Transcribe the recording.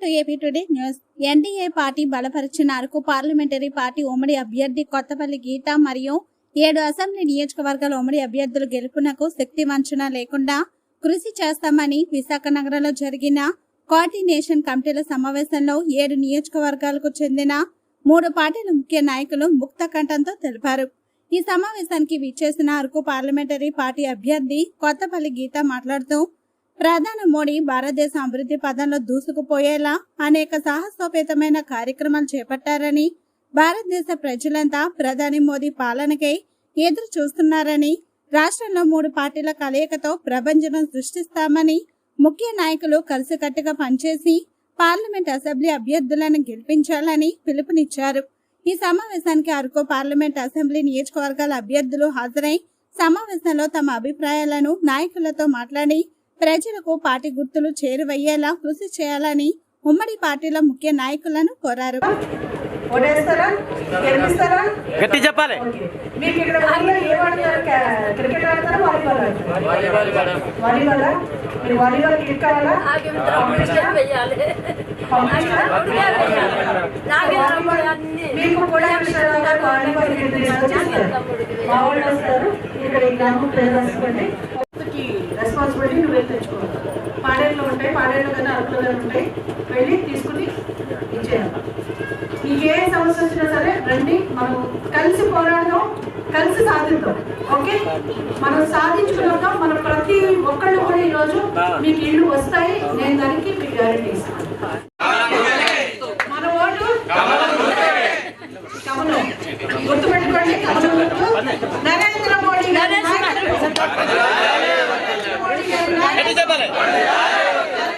To AP today news NDA party బలపరిచిన Araku parliamentary party ఉమ్మడి అభ్యర్థి కొత్తపల్లి గీత మరియు ఏడు అసెంబ్లీ నియోజకవర్గాల ఉమ్మడి అభ్యర్థులు గెలుపునకు శక్తి వంచన లేకుండా కృషి చేస్తామని విశాఖ నగరంలో జరిగిన కోఆర్డినేషన్ కమిటీల సమావేశంలో ఏడు నియోజకవర్గాలకు చెందిన మూడు పార్టీల ముఖ్య నాయకులు ముక్త కంఠంతో తెలిపారు. ఈ సమావేశానికి విచ్చేసిన అరకు పార్లమెంటరీ పార్టీ అభ్యర్థి కొత్తపల్లి గీత మాట్లాడుతూ ప్రధాని మోడీ భారతదేశ అభివృద్ధి పదంలో దూసుకుపోయేలా అనేక సాహసోపేతమైన కార్యక్రమాలు చేపట్టారని భారతదేశ ప్రజలంతా ప్రధాని మోదీ పాలనకై ఎదురు చూస్తున్నారని రాష్ట్రంలో మూడు పార్టీల కలయికతో ప్రభంజనం సృష్టిస్తామని ముఖ్య నాయకులు కలిసికట్టుగా పనిచేసి పార్లమెంట్ అసెంబ్లీ అభ్యర్థులను గెలిపించాలని పిలుపునిచ్చారు. ఈ సమావేశానికి అరకు పార్లమెంట్ అసెంబ్లీ నియోజకవర్గాల అభ్యర్థులు హాజరై సమావేశంలో తమ అభిప్రాయాలను నాయకులతో మాట్లాడి ప్రజలకు పార్టీ గుర్తులు చేరువయ్యేలా కృషి చేయాలని ఉమ్మడి పార్టీల ముఖ్య నాయకులను కోరారు. ఓటేస్తారా? గెలిపిస్తారా? గట్టి చెప్పాలి. ఓకే. మీకు ఇక్కడ ఊళ్ళో ఏం ఆడతారు క్యా- క్రికెట్ ఆడతారా వాలీబాల్ ఆడతారా? వాలీబాల్ మీరు వాలీబాల్ కిట్ కావాలా? మీకు కూడా విషయాలుగా వాలీబాల్ కిట్ తీసుకొచ్చేస్తారు. మా వాళ్ళు వస్తారు. ఇక్కడ ఈ గ్రామం పేరు రాసుకోండి రెస్పాన్సిబిలిటీ నువ్వే తెచ్చుకోవాలి. పాడేళ్ళు ఉంటాయి పాడేళ్ళు కానీ అరకులు కానీ ఉంటాయి. వెళ్ళి తీసుకుని ఇచ్చేయాలి. మీకు ఏ సమస్య వచ్చినా సరే రండి మనం కలిసి పోరాడదాం కలిసి సాధిద్దాం. ఓకే? మనం సాధించుకున్నాం మనం ప్రతి ఒక్కళ్ళు కూడా ఈరోజు మీకు ఇల్లు వస్తాయి నేను దానికి మీకు గ్యారెంటీ ఇస్తాను.